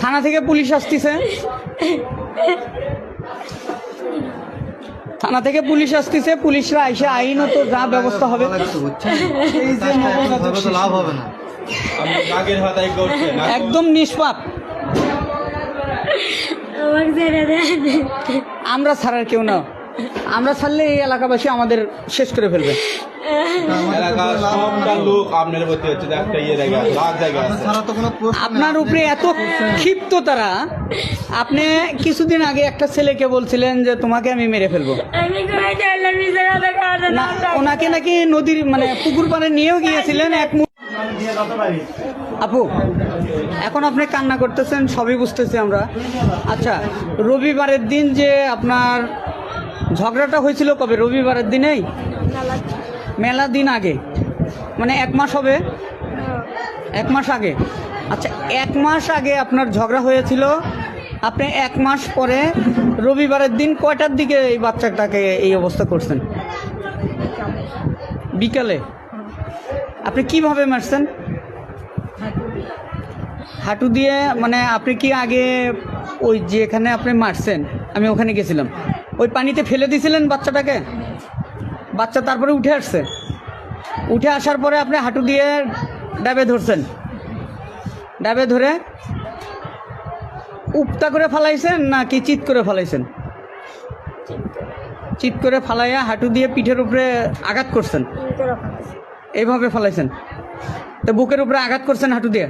থানা থেকে পুলিশ আসতেছে। থানা থেকে পুলিশ আসতেছে পুলিশরা আইসে আইনত যা ব্যবস্থা হবে। লাভ হবে না। একদম নিষ্পাপ। আমরা ছাড়ার কেউ না। আমরা ছাড়লে এই এলাকাবাসী আমাদের শেষ করে ফেলবে। আপনার ইয়ে আপনার উপরে এত ক্ষিপ্ত তারা আপনি কিছুদিন আগে একটা ছেলেকে বলছিলেন যে তোমাকে আমি মেরে ফেলব। ওনাকে নাকি নদীর মানে পুকুর পাড়ে নিয়েও গিয়েছিলেন এক আপু এখন আপনি কান্না করতেছেন সবই বুঝতেছি আমরা। আচ্ছা রবিবারের দিন যে আপনার ঝগড়াটা হয়েছিল কবে? রবিবারের দিনেই? মেলা দিন আগে। মানে এক মাস হবে? এক মাস আগে? আচ্ছা এক মাস আগে আপনার ঝগড়া হয়েছিল। আপনি এক মাস পরে রবিবারের দিন কয়টার দিকে এই বাচ্চাটাকে এই অবস্থা করছেন? বিকালে? আপনি কীভাবে মারছেন? হাঁটু দিয়ে? মানে আপনি কি আগে ওই যেখানে আপনি মারছেন? আমি ওখানে গেছিলাম। ওই পানিতে ফেলে দিয়েছিলেন বাচ্চাটাকে? বাচ্চা তারপরে উঠে আসছে। উঠে আসার পরে আপনি হাঁটু দিয়ে ডাবে ধরছেন। ডাবে ধরে উপতা করে ফালাইছেন না কি চিৎ করে ফালাইছেন? চিৎ করে ফালাইয়া হাঁটু দিয়ে পিঠের উপরে আঘাত করছেন। এইভাবে ফালাইছেন। তো বুকের উপরে আঘাত করছেন হাঁটু দিয়ে?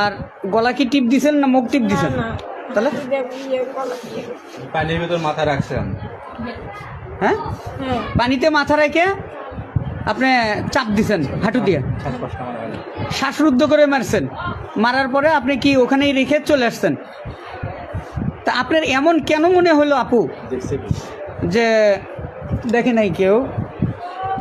আর গলা কি টিপ দিছেন না মুখ টিপ দিছেন? তাহলে? পানির ভেতর মাথা রাখছেন। হ্যাঁ? হ্যাঁ। পানিতে মাথা রেখে আপনি চাপ দিছেন হাঁটু দিয়ে। হয়। শ্বাসরুদ্ধ করে মারছেন। মারার পরে আপনি কি ওখানেই রেখে চলে আসছেন? তা আপনার এমন কেন মনে হলো আপু? যে দেখে নাই কেউ।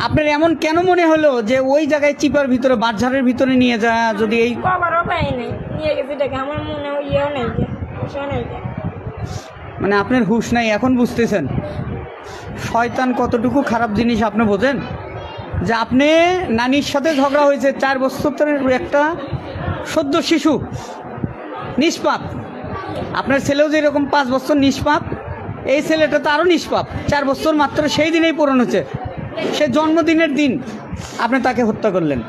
আপনার এমন কেন মনে হলো যে ওই জায়গায় চিপার ভিতরে বাঁশঝাড়ের ভিতরে নিয়ে যা যদি এই বাবারও পাই নাই। নিয়ে গেছি দেখে আমার মনে ইয়েও নাই। মানে আপনার হুঁশ নাই, এখন বুঝতেছেন। শয়তান কতটুকু খারাপ জিনিস আপনি বোঝেন? যে আপনি নানির সাথে ঝগড়া হয়েছে, চার বছরের একটা সদ্য শিশু, নিষ্পাপ। আপনার ছেলেও যে এরকম পাঁচ বছর নিষ্পাপ, এই ছেলেটা তো আরও নিষ্পাপ। চার বছর মাত্র সেই দিনেই পূরণ হচ্ছে সে জন্মদিনের দিন আপনি তাকে হত্যা করলেন।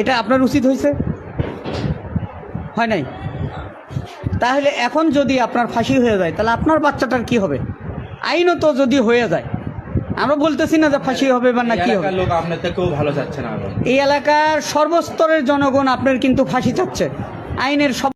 এটা আপনার উচিত হয়েছে? হয় নাই? তাহলে এখন যদি আপনার ফাঁসি হয়ে যায় তাহলে আপনার বাচ্চাটার কি হবে? আইনত যদি হয়ে যায় আমরা বলতেছি না যে ফাঁসি হবে বা না কি হবে। লোক আপনার থেকেও ভালো চাচ্ছে না এই এলাকার সর্বস্তরের জনগণ আপনার কিন্তু ফাঁসি চাচ্ছে। আইনের সব